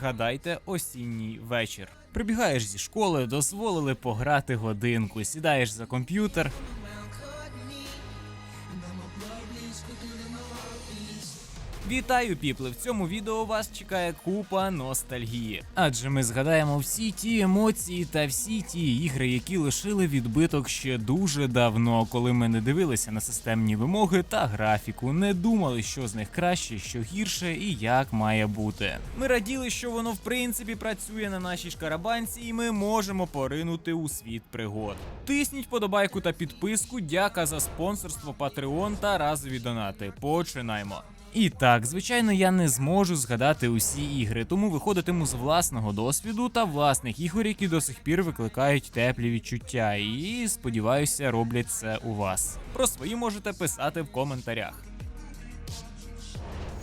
вгадайте осінній вечір. Прибігаєш зі школи, дозволили пограти годинку, сідаєш за комп'ютер. Вітаю, піпли! В цьому відео вас чекає купа ностальгії. Адже ми згадаємо всі ті емоції та всі ті ігри, які лишили відбиток ще дуже давно, коли ми не дивилися на системні вимоги та графіку, не думали, що з них краще, що гірше і як має бути. Ми раділи, що воно в принципі працює на нашій шкарабанці, і ми можемо поринути у світ пригод. Тисніть подобайку та підписку. Дяка за спонсорство Patreon та разові донати. Починаймо. І так, звичайно, я не зможу згадати усі ігри, тому виходитиму з власного досвіду та власних ігор, які до сих пір викликають теплі відчуття, і сподіваюся, роблять це у вас. Про свої можете писати в коментарях.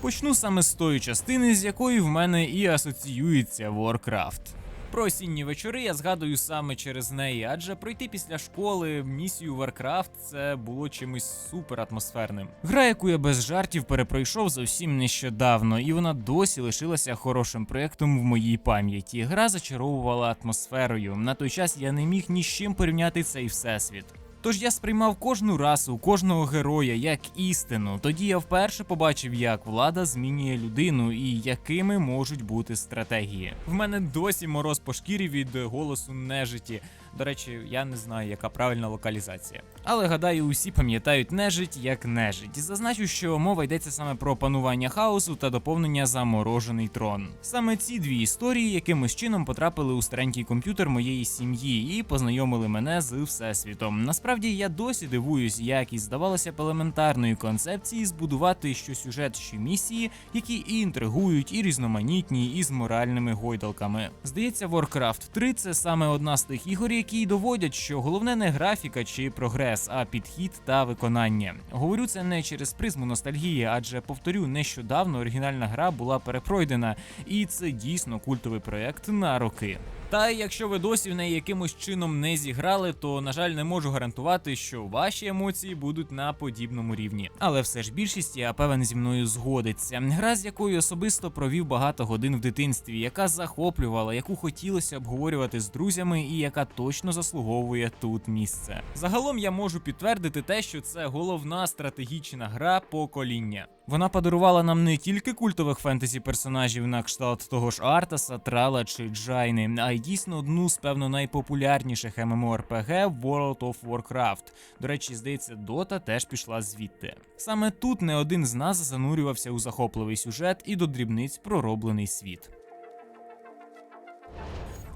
Почну саме з тої частини, з якої в мене і асоціюється Warcraft. Про осінні вечори я згадую саме через неї, адже пройти після школи місію Warcraft це було чимось супер атмосферним. Гра, яку я без жартів перепройшов зовсім нещодавно, і вона досі лишилася хорошим проєктом в моїй пам'яті. Гра зачаровувала атмосферою. На той час я не міг ні з чим порівняти цей всесвіт. Тож я сприймав кожну расу, кожного героя як істину. Тоді я вперше побачив, як влада змінює людину і якими можуть бути стратегії. В мене досі мороз по шкірі від голосу нежиті. До речі, я не знаю, яка правильна локалізація. Але гадаю, усі пам'ятають нежить як нежить. Зазначу, що мова йдеться саме про панування хаосу та доповнення заморожений трон. Саме ці дві історії якимось чином потрапили у старенький комп'ютер моєї сім'ї і познайомили мене з всесвітом. Насправді я досі дивуюсь, як із здавалося б елементарної концепції збудувати що сюжет, що місії, які і інтригують, і різноманітні, і з моральними гойдалками. Здається, Warcraft 3 це саме одна з тих ігор, які доводять, що головне не графіка чи прогрес, а підхід та виконання. Говорю це не через призму ностальгії, адже повторю, нещодавно оригінальна гра була перепройдена, і це дійсно культовий проект на роки. Та якщо ви досі в неї якимось чином не зіграли, то на жаль не можу гарантувати, що ваші емоції будуть на подібному рівні. Але все ж більшість я певен зі мною згодиться. Гра, з якою особисто провів багато годин в дитинстві, яка захоплювала, яку хотілося обговорювати з друзями, і яка точно заслуговує тут місце. Загалом я можу підтвердити те, що це головна стратегічна гра покоління. Вона подарувала нам не тільки культових фентезі персонажів на кшталт того ж Артаса, Трала чи Джайни, а й дійсно одну з певно найпопулярніших MMORPG World of Warcraft. До речі, здається, Дота теж пішла звідти. Саме тут не один з нас занурювався у захопливий сюжет і до дрібниць пророблений світ.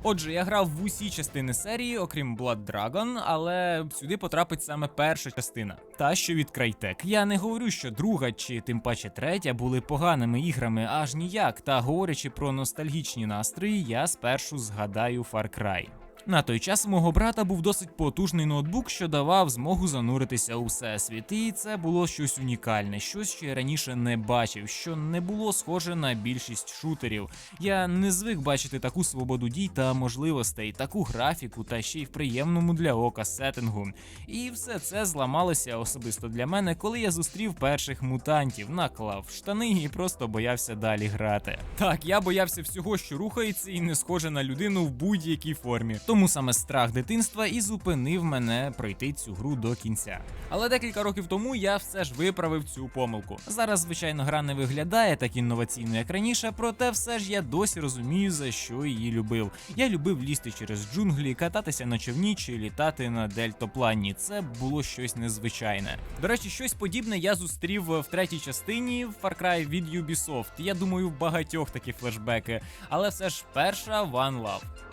Отже, я грав в усі частини серії, окрім Blood Dragon, але сюди потрапить саме перша частина, та що від Crytek. Я не говорю, що друга чи тим паче третя були поганими іграми, аж ніяк. Та говорячи про ностальгічні настрої, я спершу згадаю Far Cry. На той час мого брата був досить потужний ноутбук, що давав змогу зануритися у всесвіт. І це було щось унікальне, щось, що я раніше не бачив, що не було схоже на більшість шутерів. Я не звик бачити таку свободу дій та можливостей, таку графіку та ще й в приємному для ока сеттингу. І все це зламалося особисто для мене, коли я зустрів перших мутантів, наклав штани і просто боявся далі грати. Так, я боявся всього, що рухається, і не схоже на людину в будь-якій формі. Тому саме страх дитинства і зупинив мене пройти цю гру до кінця. Але декілька років тому я все ж виправив цю помилку. Зараз, звичайно, гра не виглядає так інноваційно, як раніше, проте все ж я досі розумію, за що її любив. Я любив лізти через джунглі, кататися на човні чи літати на дельтоплані. Це було щось незвичайне. До речі, щось подібне я зустрів в третій частині в Far Cry від Ubisoft. Я думаю, в багатьох такі флешбеки, але все ж перша One Love.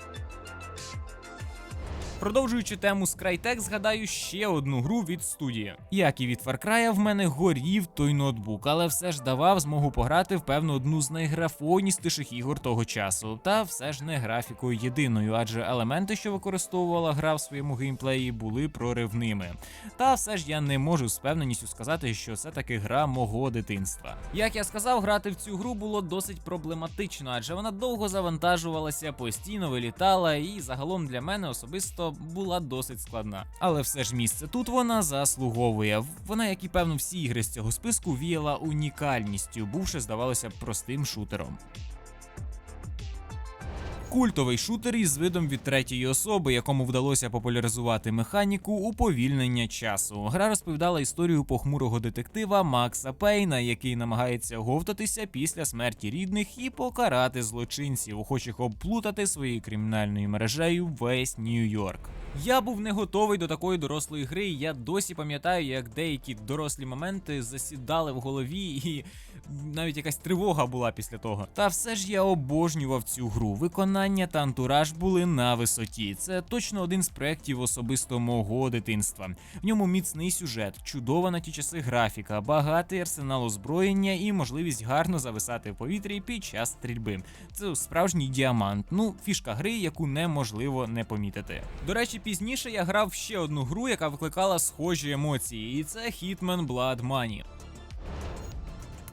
Продовжуючи тему Crytek, згадаю ще одну гру від студії. Як і від Far Cry, в мене горів той ноутбук, але все ж давав змогу пограти в певну одну з найграфоністіших ігор того часу. Та все ж не графікою єдиною, адже елементи, що використовувала гра в своєму геймплеї, були проривними. Та все ж я не можу з певненістю сказати, що це таки гра мого дитинства. Як я сказав, грати в цю гру було досить проблематично, адже вона довго завантажувалася, постійно вилітала, і загалом для мене особисто була досить складна. Але все ж місце тут вона заслуговує. Вона, як і певно, всі ігри з цього списку, віяла унікальністю, бувши, здавалося простим шутером. Культовий шутер із видом від третьої особи, якому вдалося популяризувати механіку уповільнення часу. Гра розповідала історію похмурого детектива Макса Пейна, який намагається говтатися після смерті рідних і покарати злочинців, охочих обплутати своєю кримінальною мережею весь Нью-Йорк. Я був не готовий до такої дорослої гри. і Я досі пам'ятаю, як деякі дорослі моменти засідали в голові, і навіть якась тривога була після того. Та все ж я обожнював цю гру. Виконання та антураж були на висоті. Це точно один з проєктів особисто мого дитинства. В ньому міцний сюжет, чудова на ті часи графіка, багатий арсенал озброєння і можливість гарно зависати в повітрі під час стрільби. Це справжній діамант. Ну, фішка гри, яку неможливо не помітити. До речі, пізніше я грав ще одну гру, яка викликала схожі емоції, і це Hitman Blood Money.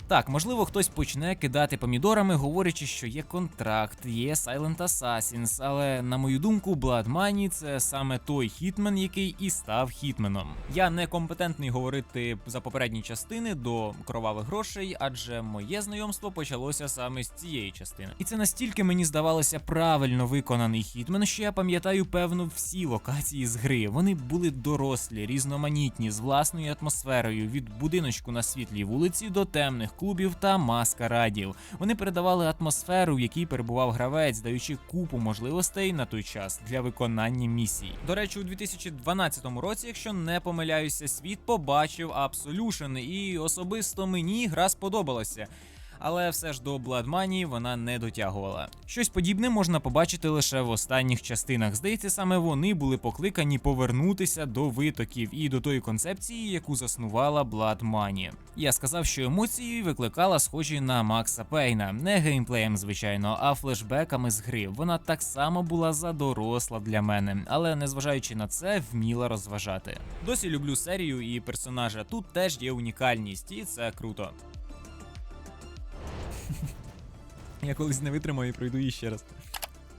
Так, можливо, хтось почне кидати помідорами, говорячи, що є контракт, є Silent Assassins, але на мою думку, Blood Money – це саме той хітмен, який і став хітменом. Я не компетентний говорити за попередні частини до кровавих грошей, адже моє знайомство почалося саме з цієї частини. І це настільки мені здавалося правильно виконаний хітмен, що я пам'ятаю певно всі локації з гри. Вони були дорослі, різноманітні, з власною атмосферою від будиночку на світлій вулиці до темних клубів та маскарадів. Вони передавали атмосферу, в якій перебував гравець, даючи купу можливостей на той час для виконання місій. До речі, у 2012 році, якщо не помиляюся, світ побачив Absolution, і особисто мені гра сподобалася. Але все ж до Blood Money вона не дотягувала. Щось подібне можна побачити лише в останніх частинах. Здається, саме вони були покликані повернутися до витоків і до тої концепції, яку заснувала Blood Money. Я сказав, що емоції викликала схожі на Макса Пейна, не геймплеєм, звичайно, а флешбеками з гри. Вона так само була задоросла для мене, але незважаючи на це, вміла розважати. Досі люблю серію і персонажа. Тут теж є унікальність, і це круто. Я колись не витримаю і пройду її ще раз.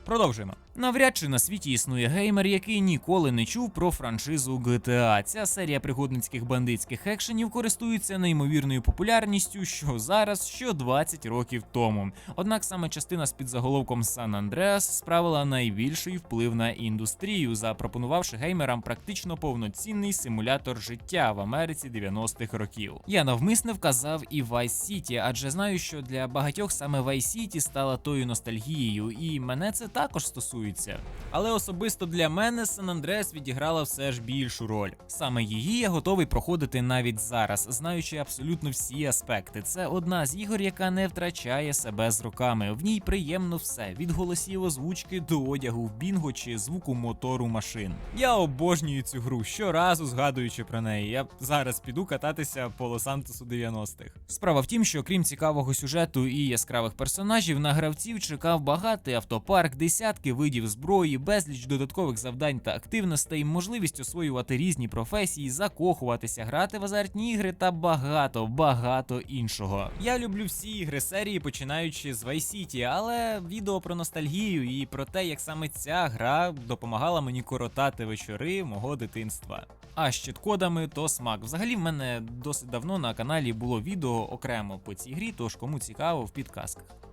Продовжуємо. Навряд чи на світі існує геймер, який ніколи не чув про франшизу GTA. Ця серія пригодницьких бандитських екшенів користується неймовірною популярністю, що зараз, що 20 років тому. Однак саме частина з підзаголовком San Andreas справила найбільший вплив на індустрію, запропонувавши геймерам практично повноцінний симулятор життя в Америці 90-х років. Я навмисне вказав і Vice City, адже знаю, що для багатьох саме Vice City стала тою ностальгією, і мене це також стосується. Але особисто для мене San Andreas відіграла все ж більшу роль. Саме її я готовий проходити навіть зараз, знаючи абсолютно всі аспекти. Це одна з ігор, яка не втрачає себе з роками. В ній приємно все від голосів озвучки до одягу в бінго чи звуку мотору машин. Я обожнюю цю гру, щоразу згадуючи про неї. Я зараз піду кататися по Лос-Сантосу 90-х. Справа в тім, що крім цікавого сюжету і яскравих персонажів, на гравців чекав багатий автопарк, десятки видів зброї, безліч додаткових завдань та активностей, можливість освоювати різні професії, закохуватися, грати в азартні ігри та багато, багато іншого. Я люблю всі ігри серії, починаючи з Vice City, але відео про ностальгію і про те, як саме ця гра допомагала мені коротати вечори мого дитинства. А з чіткодами то смак. Взагалі, в мене досить давно на каналі було відео окремо по цій грі, тож кому цікаво в підказках.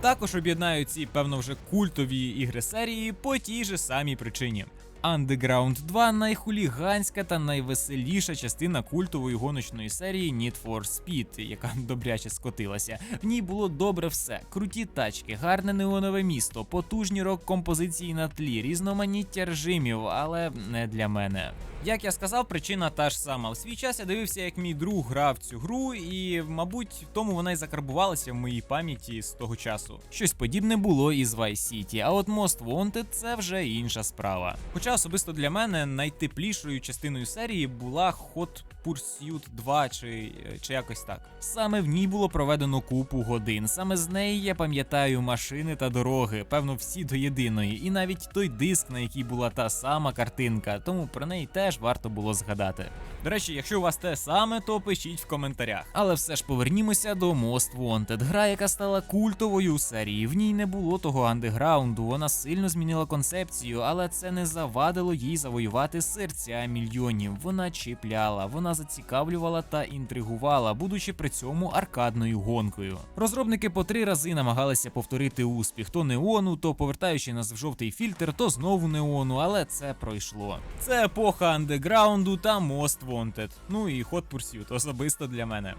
Також об'єднають ці, певно, вже культові ігри серії по тій же самій причині. Underground 2 найхуліганська та найвеселіша частина культової гоночної серії Need for Speed, яка добряче скотилася. В ній було добре все: круті тачки, гарне неонове місто, потужні рок-композиції на тлі, різноманіття режимів, але не для мене. Як я сказав, причина та ж сама. В свій час я дивився, як мій друг грав цю гру, і, мабуть, тому вона й закарбувалася в моїй пам'яті з того часу. Щось подібне було і з Vice City, а от Most Wanted – це вже інша справа. Хоча особисто для мене найтеплішою частиною серії була Hot Pursuit 2 чи, чи якось так. Саме в ній було проведено купу годин. Саме з неї я пам'ятаю машини та дороги, певно, всі до єдиної, і навіть той диск, на якій була та сама картинка, тому про неї теж варто було згадати. До речі, якщо у вас те саме, то пишіть в коментарях. Але все ж повернімося до Most Wanted, гра, яка стала культовою у серії. В ній не було того андеграунду, вона сильно змінила концепцію, але це не завадило їй завоювати серця мільйонів. Вона чіпляла, вона зацікавлювала та інтригувала, будучи при цьому аркадною гонкою. Розробники по три рази намагалися повторити успіх: то неону, то повертаючи нас в жовтий фільтр, то знову неону, але це пройшло. Це епоха андеграунду та Most Wanted. Ну і Hot Pursuit особисто для мене.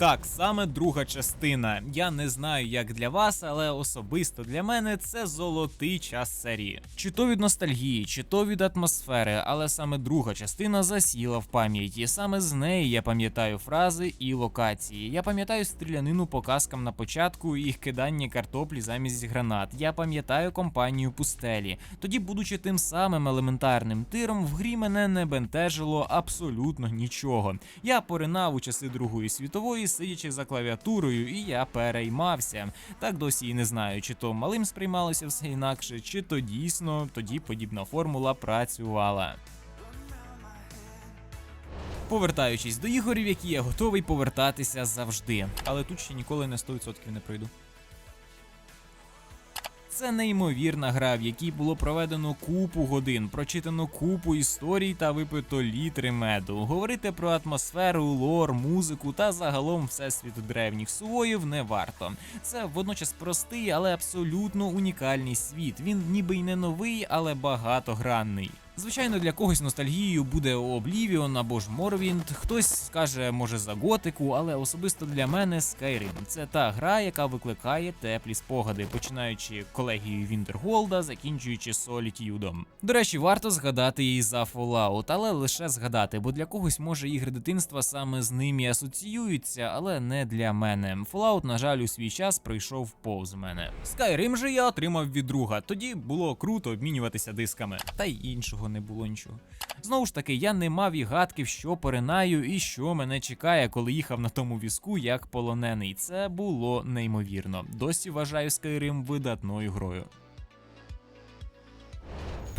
Так, саме друга частина. Я не знаю, як для вас, але особисто для мене це золотий час серії. Чи то від ностальгії, чи то від атмосфери, але саме друга частина засіла в пам'яті. Саме з неї я пам'ятаю фрази і локації. Я пам'ятаю стрілянину по каскам на початку і їх кидання картоплі замість гранат. Я пам'ятаю компанію пустелі. Тоді, будучи тим самим елементарним тиром, в грі мене не бентежило абсолютно нічого. Я поринав у часи Другої світової, сидячи за клавіатурою, і я переймався. Так досі і не знаю, чи то малим сприймалося все інакше, чи то дійсно тоді подібна формула працювала. Повертаючись до ігорів, які я готовий повертатися завжди. Але тут ще ніколи на 100% не пройду. Це неймовірна гра, в якій було проведено купу годин, прочитано купу історій та випито літри меду. Говорити про атмосферу, лор, музику та загалом всесвіт древніх сувоїв не варто. Це водночас простий, але абсолютно унікальний світ. Він ніби й не новий, але багатогранний. Звичайно, для когось ностальгією буде Oblivion або ж Morrowind, хтось скаже, може за готику, але особисто для мене Skyrim – це та гра, яка викликає теплі спогади, починаючи колегією Вінтерголда, закінчуючи Солітюдом. До речі, варто згадати і за Fallout, але лише згадати, бо для когось може ігри дитинства саме з ним і асоціюються, але не для мене. Fallout, на жаль, у свій час пройшов повз мене. Skyrim же я отримав від друга. Тоді було круто обмінюватися дисками, та й іншого не було нічого. Знову ж таки, я не мав і гадки, що поринаю і що мене чекає, коли їхав на тому візку як полонений. Це було неймовірно. Досі вважаю Skyrim видатною грою.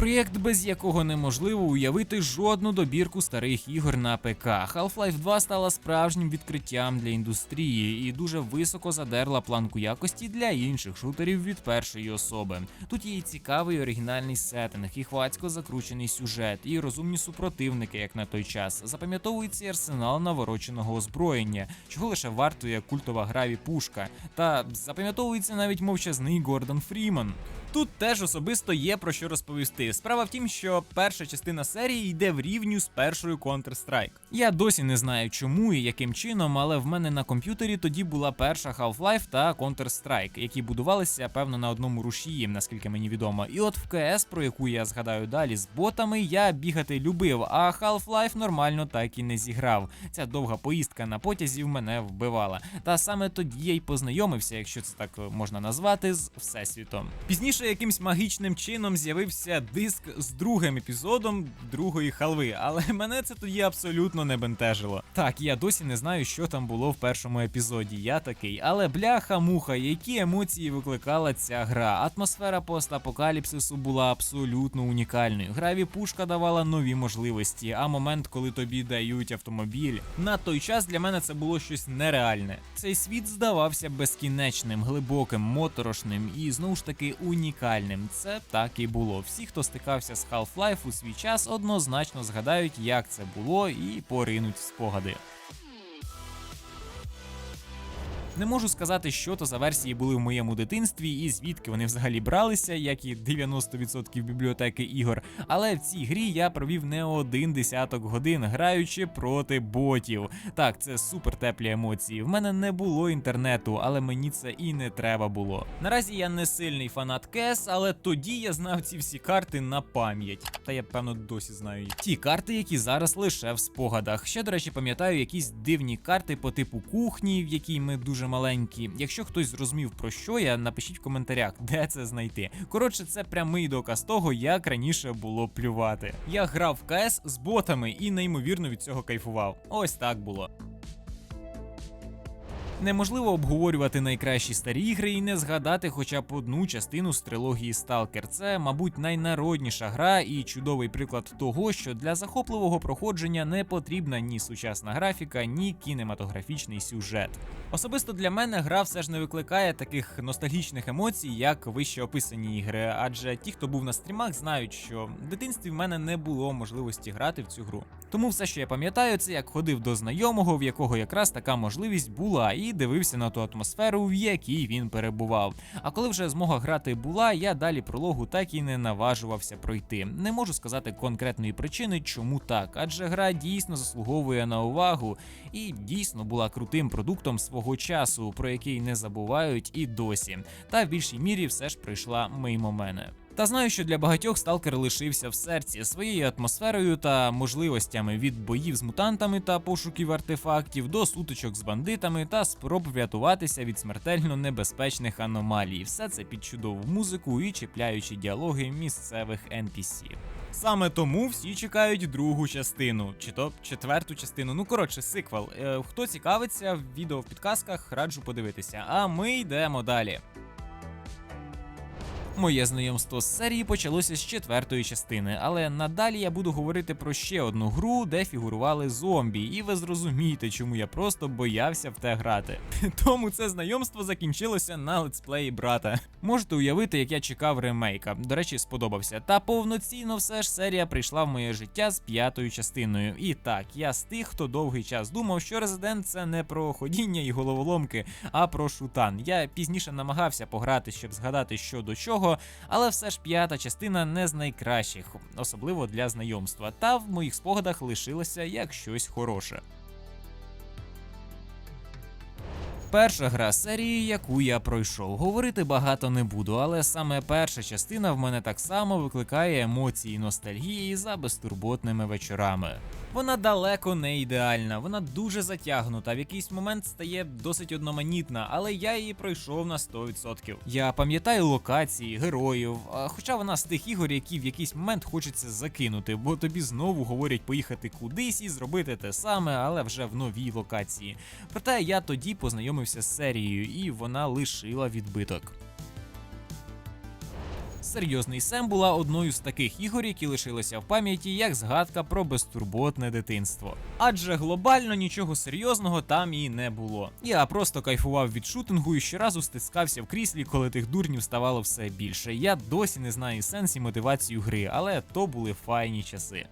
Проєкт, без якого неможливо уявити жодну добірку старих ігор на ПК. Half-Life 2 стала справжнім відкриттям для індустрії і дуже високо задерла планку якості для інших шутерів від першої особи. Тут є і цікавий оригінальний сеттинг, і хвацько закручений сюжет, і розумні супротивники, як на той час. Запам'ятовується арсенал навороченого озброєння, чого лише вартує культова граві пушка. Та запам'ятовується навіть мовчазний Гордон Фріман. Тут теж особисто є про що розповісти. Справа в тім, що перша частина серії йде в рівню з першою Counter-Strike. Я досі не знаю чому і яким чином, але в мене на комп'ютері тоді була перша Half-Life та Counter-Strike, які будувалися певно на одному рушії, наскільки мені відомо. І от в КС, про яку я згадаю далі, з ботами я бігати любив, а Half-Life нормально так і не зіграв. Ця довга поїздка на потязі в мене вбивала. Та саме тоді я й познайомився, якщо це так можна назвати, з всесвітом. Пізніше якимсь магічним чином з'явився диск з другим епізодом другої халви, але мене це тоді абсолютно не бентежило. Так, я досі не знаю, що там було в першому епізоді. Я такий, але бляха-муха, які емоції викликала ця гра. Атмосфера постапокаліпсису була абсолютно унікальною. Граві пушка давала нові можливості. А момент, коли тобі дають автомобіль, на той час для мене це було щось нереальне. Цей світ здавався безкінечним, глибоким, моторошним і знову ж таки унікальним. Це так і було. Всі, хто стикався з Half-Life у свій час, однозначно згадають, як це було, і поринуть спогади. Не можу сказати, що то за версії були в моєму дитинстві і звідки вони взагалі бралися, як і 90% бібліотеки ігор. Але в цій грі я провів не один десяток годин, граючи проти ботів. Так, це супер теплі емоції. В мене не було інтернету, але мені це і не треба було. Наразі я не сильний фанат КЕС, але тоді я знав ці всі карти на пам'ять. Та я певно досі знаю їх. Ті карти, які зараз лише в спогадах. Ще, до речі, пам'ятаю якісь дивні карти по типу кухні, в якій ми дуже маленькі. Якщо хтось зрозумів про що я, напишіть в коментарях, де це знайти. Коротше, це прямий доказ того, як раніше було плювати. Я грав в КС з ботами і неймовірно від цього кайфував. Ось так було. Неможливо обговорювати найкращі старі ігри і не згадати хоча б одну частину з трилогії Stalker. Це, мабуть, найнародніша гра і чудовий приклад того, що для захопливого проходження не потрібна ні сучасна графіка, ні кінематографічний сюжет. Особисто для мене гра все ж не викликає таких ностальгічних емоцій, як вище описані ігри, адже ті, хто був на стрімах, знають, що в дитинстві в мене не було можливості грати в цю гру. Тому все, що я пам'ятаю, це як ходив до знайомого, в якого якраз така можливість була, і дивився на ту атмосферу, в якій він перебував. А коли вже змога грати була, я далі прологу так і не наважувався пройти. Не можу сказати конкретної причини, чому так, адже гра дійсно заслуговує на увагу і дійсно була крутим продуктом свого часу, про який не забувають і досі. Та в більшій мірі все ж прийшла мимо мене. Та знаю, що для багатьох сталкер лишився в серці своєю атмосферою та можливостями від боїв з мутантами та пошуків артефактів до сутичок з бандитами та спроб врятуватися від смертельно небезпечних аномалій. Все це під чудову музику і чіпляючі діалоги місцевих NPC. Саме тому всі чекають другу частину, чи то четверту частину. Ну коротше, сиквел. Е, хто цікавиться, відео в підказках раджу подивитися. А ми йдемо далі. Моє знайомство з серії почалося з четвертої частини, але надалі я буду говорити про ще одну гру, де фігурували зомбі, і ви зрозумієте, чому я просто боявся в те грати. Тому це знайомство закінчилося на летсплеї брата. Можете уявити, як я чекав ремейка. До речі, сподобався. Та повноцінно все ж серія прийшла в моє життя з п'ятою частиною. І так, я з тих, хто довгий час думав, що Резидент це не про ходіння і головоломки, а про шутан. Я пізніше намагався пограти, щоб згадати, що до чого, але все ж п'ята частина не з найкращих, особливо для знайомства. Та в моїх спогадах лишилася як щось хороше. Перша гра серії, яку я пройшов. Говорити багато не буду, але саме перша частина в мене так само викликає емоції ностальгії за безтурботними вечорами. Вона далеко не ідеальна, вона дуже затягнута, в якийсь момент стає досить одноманітна, але я її пройшов на 100%. Я пам'ятаю локації, героїв, хоча вона з тих ігор, які в якийсь момент хочеться закинути, бо тобі знову говорять поїхати кудись і зробити те саме, але вже в новій локації. Проте я тоді познайомився з серією, і вона лишила відбиток. Серйозний Сем була одною з таких ігор, які лишилися в пам'яті як згадка про безтурботне дитинство. Адже глобально нічого серйозного там і не було. Я просто кайфував від шутингу і щоразу стискався в кріслі, коли тих дурнів ставало все більше. Я досі не знаю сенс і мотивацію гри, але то були файні часи.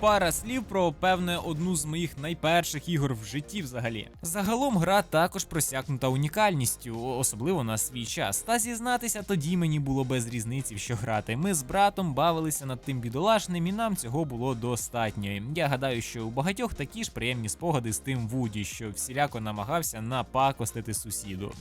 Пара слів про певне одну з моїх найперших ігор в житті взагалі. Загалом гра також просякнута унікальністю, особливо на свій час. Та зізнатися, тоді мені було без різниці, що грати. Ми з братом бавилися над тим бідолашним, і нам цього було достатньо. Я гадаю, що у багатьох такі ж приємні спогади з тим Вуді, що всіляко намагався напакостити сусіду.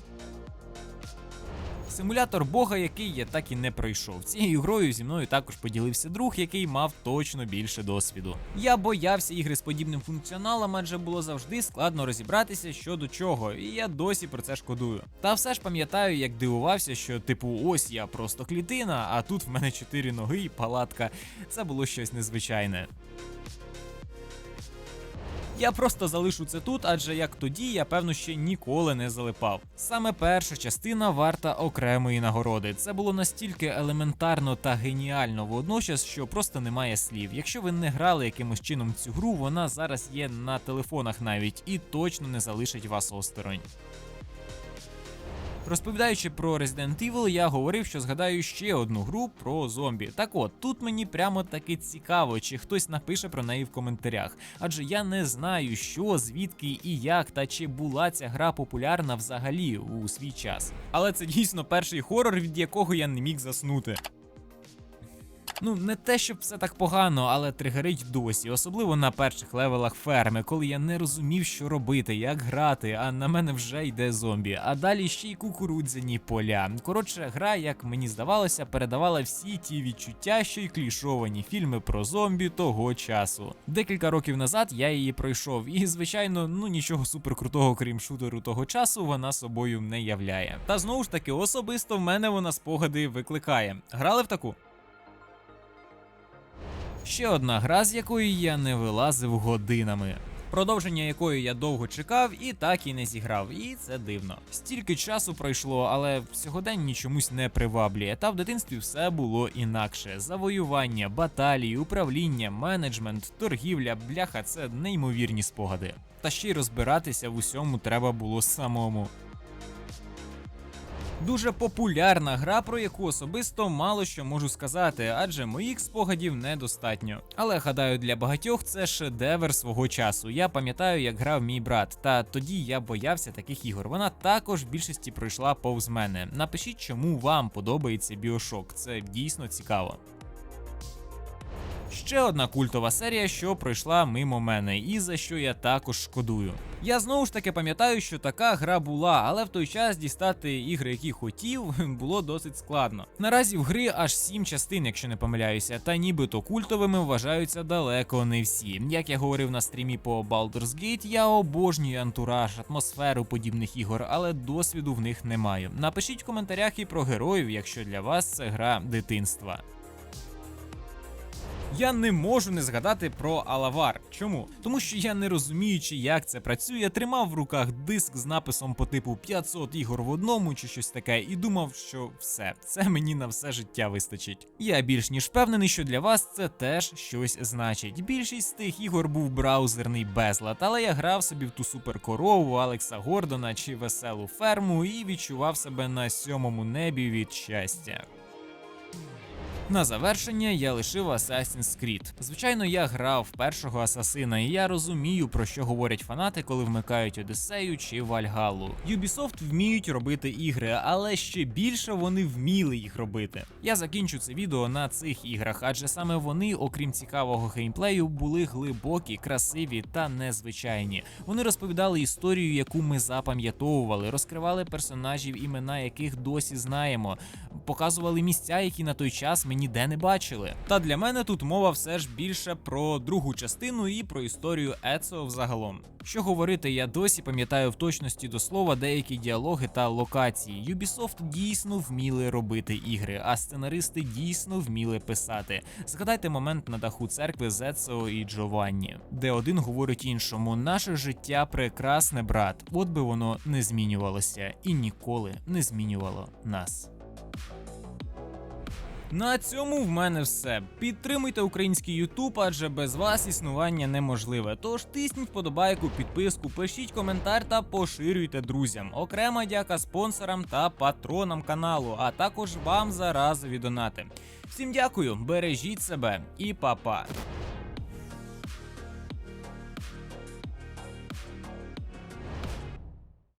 Симулятор Бога, який я так і не пройшов. Цією грою зі мною також поділився друг, який мав точно більше досвіду. Я боявся ігри з подібним функціоналом, адже було завжди складно розібратися що до чого, і я досі про це шкодую. Та все ж пам'ятаю, як дивувався, що типу, ось я просто клітина, а тут в мене чотири ноги і палатка. Це було щось незвичайне. Я просто залишу це тут, адже як тоді я певно ще ніколи не залипав. Саме перша частина варта окремої нагороди. Це було настільки елементарно та геніально водночас, що просто немає слів. Якщо ви не грали якимось чином цю гру, вона зараз є на телефонах навіть і точно не залишить вас осторонь. Розповідаючи про Resident Evil, я говорив, що згадаю ще одну гру про зомбі. Так от, тут мені прямо таки цікаво, чи хтось напише про неї в коментарях, адже я не знаю, що, звідки і як, та чи була ця гра популярна взагалі у свій час. Але це дійсно перший хорор, від якого я не міг заснути. Ну, не те, щоб все так погано, але тригерить досі, особливо на перших левелах ферми, коли я не розумів, що робити, як грати, а на мене вже йде зомбі. А далі ще й кукурудзяні поля. Коротше, гра, як мені здавалося, передавала всі ті відчуття, що й клішовані фільми про зомбі того часу. Декілька років назад я її пройшов, і звичайно, ну нічого суперкрутого, крім шутеру того часу, вона собою не являє. Та знову ж таки, особисто в мене вона спогади викликає. Грали в таку? Ще одна гра, з якої я не вилазив годинами. продовження якої я довго чекав і так і не зіграв. І це дивно. Стільки часу пройшло, але сьогодення чомусь не приваблює. Та в дитинстві все було інакше: завоювання, баталії, управління, менеджмент, торгівля, бляха це неймовірні спогади. Та ще й розбиратися в усьому треба було самому. Дуже популярна гра, про яку особисто мало що можу сказати, адже моїх спогадів недостатньо. Але гадаю, для багатьох це шедевр свого часу. Я пам'ятаю, як грав мій брат, та тоді я боявся таких ігор. Вона також в більшості пройшла повз мене. Напишіть, чому вам подобається Біошок. Це дійсно цікаво. Ще одна культова серія, що пройшла мимо мене, і за що я також шкодую. Я знову ж таки пам'ятаю, що така гра була, але в той час дістати ігри, які хотів, було досить складно. Наразі в гри аж сім частин, якщо не помиляюся, та нібито культовими вважаються далеко не всі. Як я говорив на стрімі по Baldur's Gate, я обожнюю антураж, атмосферу подібних ігор, але досвіду в них не маю. Напишіть в коментарях і про героїв, якщо для вас це гра дитинства. Я не можу не згадати про Алавар. Чому? Тому що я не розуміючи, як це працює, тримав в руках диск з написом по типу 500 ігор в одному чи щось таке, і думав, що все, це мені на все життя вистачить. Я більш ніж впевнений, що для вас це теж щось значить. Більшість з тих ігор був браузерний безлад, але я грав собі в ту суперкорову, Алекса Гордона чи веселу ферму і відчував себе на сьомому небі від щастя. На завершення я лишив Assassin's Creed. Звичайно, я грав першого асасина, і я розумію, про що говорять фанати, коли вмикають Одіссею чи Вальгалу. Ubisoft вміють робити ігри, але ще більше вони вміли їх робити. Я закінчу це відео на цих іграх, адже саме вони, окрім цікавого геймплею, були глибокі, красиві та незвичайні. Вони розповідали історію, яку ми запам'ятовували, розкривали персонажів, імена яких досі знаємо, показували місця, які на той час ми ніде не бачили. Та для мене тут мова все ж більше про другу частину і про історію Ецо взагалом. Що говорити, я досі пам'ятаю в точності до слова деякі діалоги та локації. Ubisoft дійсно вміли робити ігри, а сценаристи дійсно вміли писати. Згадайте момент на даху церкви з Ецо і Джованні, де один говорить іншому: наше життя прекрасне, брат. От би воно не змінювалося і ніколи не змінювало нас. На цьому в мене все. Підтримуйте український Ютуб, адже без вас існування неможливе. Тож тисніть вподобайку, підписку, пишіть коментар та поширюйте друзям. Окрема дяка спонсорам та патронам каналу, а також вам за разові донати. Всім дякую, бережіть себе і па-па.